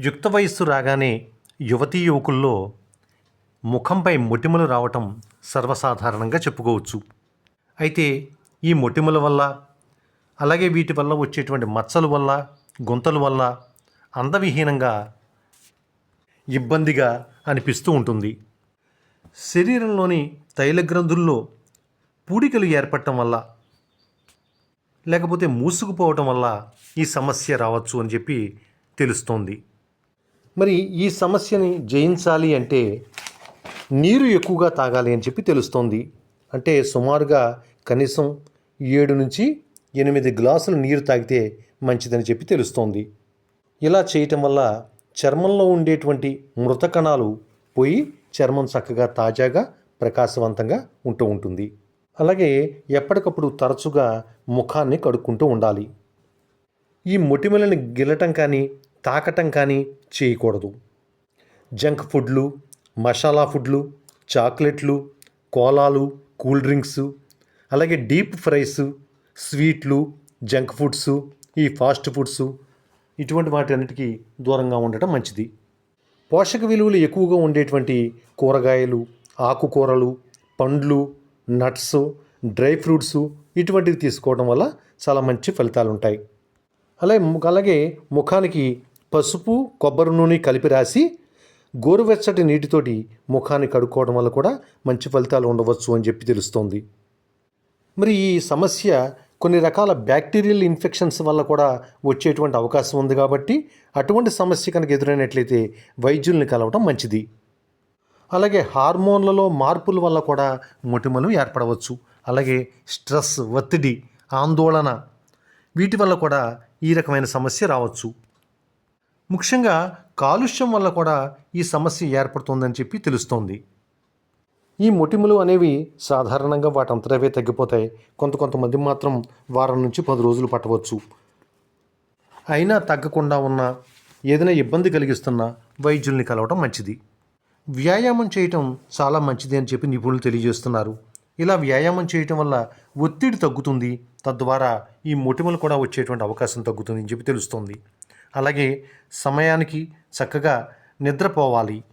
యుక్త వయస్సు రాగానే యువతీ యువకుల్లో ముఖంపై మొటిమలు రావటం సర్వసాధారణంగా చెప్పుకోవచ్చు. అయితే ఈ మొటిమల వల్ల అలాగే వీటి వల్ల వచ్చేటువంటి మచ్చల వల్ల గుంతల వల్ల అందవిహీనంగా ఇబ్బందిగా అనిపిస్తూ ఉంటుంది. శరీరంలోని తైలగ్రంథుల్లో పూడికలు ఏర్పడటం వల్ల లేకపోతే మూసుకుపోవటం వల్ల ఈ సమస్య రావచ్చు అని చెప్పి తెలుస్తోంది. మరి ఈ సమస్యని జయించాలి అంటే నీరు ఎక్కువగా తాగాలి అని చెప్పి తెలుస్తోంది. అంటే సుమారుగా కనీసం ఏడు నుంచి ఎనిమిది గ్లాసులు నీరు తాగితే మంచిదని చెప్పి తెలుస్తోంది. ఇలా చేయటం వల్ల చర్మంలో ఉండేటువంటి మృత కణాలు పోయి చర్మం చక్కగా తాజాగా ప్రకాశవంతంగా ఉంటూ ఉంటుంది. అలాగే ఎప్పటికప్పుడు తరచుగా ముఖాన్ని కడుక్కుంటూ ఉండాలి. ఈ మొటిమలను గిల్లటం కానీ తాకటం కానీ చేయకూడదు. జంక్ ఫుడ్లు మసాలా ఫుడ్లు చాక్లెట్లు కోలాలు కూల్ డ్రింక్స్ అలాగే డీప్ ఫ్రైస్ స్వీట్లు జంక్ ఫుడ్స్ ఈ ఫాస్ట్ ఫుడ్స్ ఇటువంటి వాటి అన్నిటికీ దూరంగా ఉండటం మంచిది. పోషక విలువలు ఎక్కువగా ఉండేటువంటి కూరగాయలు ఆకుకూరలు పండ్లు నట్స్ డ్రై ఫ్రూట్స్ ఇటువంటివి తీసుకోవడం వల్ల చాలా మంచి ఫలితాలు ఉంటాయి అలాగే అలాగే ముఖానికి పసుపు కొబ్బరి నూనె కలిపి రాసి గోరువెచ్చటి నీటితోటి ముఖాన్ని కడుక్కోవడం వల్ల కూడా మంచి ఫలితాలు ఉండవచ్చు అని చెప్పి తెలుస్తోంది. మరి ఈ సమస్య కొన్ని రకాల బ్యాక్టీరియల్ ఇన్ఫెక్షన్స్ వల్ల కూడా వచ్చేటువంటి అవకాశం ఉంది కాబట్టి అటువంటి సమస్య కనుక ఎదురైనట్లయితే వైద్యుల్ని కలవటం మంచిది. అలాగే హార్మోన్లలో మార్పుల వల్ల కూడా మొటిమలు ఏర్పడవచ్చు. అలాగే స్ట్రెస్ ఒత్తిడి ఆందోళన వీటి వల్ల కూడా ఈ రకమైన సమస్య రావచ్చు. ముఖ్యంగా కాలుష్యం వల్ల కూడా ఈ సమస్య ఏర్పడుతుందని చెప్పి తెలుస్తోంది. ఈ మొటిమలు అనేవి సాధారణంగా వాటంతటవే తగ్గిపోతాయి. కొంత కొంతమంది మాత్రం వారం నుంచి పది రోజులు పట్టవచ్చు. అయినా తగ్గకుండా ఉన్న ఏదైనా ఇబ్బంది కలిగిస్తున్న వైద్యుల్ని కలవటం మంచిది. వ్యాయామం చేయటం చాలా మంచిది అని చెప్పి నిపుణులు తెలియజేస్తున్నారు. ఇలా వ్యాయామం చేయటం వల్ల ఒత్తిడి తగ్గుతుంది. తద్వారా ఈ మొటిమలు కూడా వచ్చేటువంటి అవకాశం తగ్గుతుంది అని చెప్పి తెలుస్తుంది. అలాగే సమయానికి చక్కగా నిద్రపోవాలి.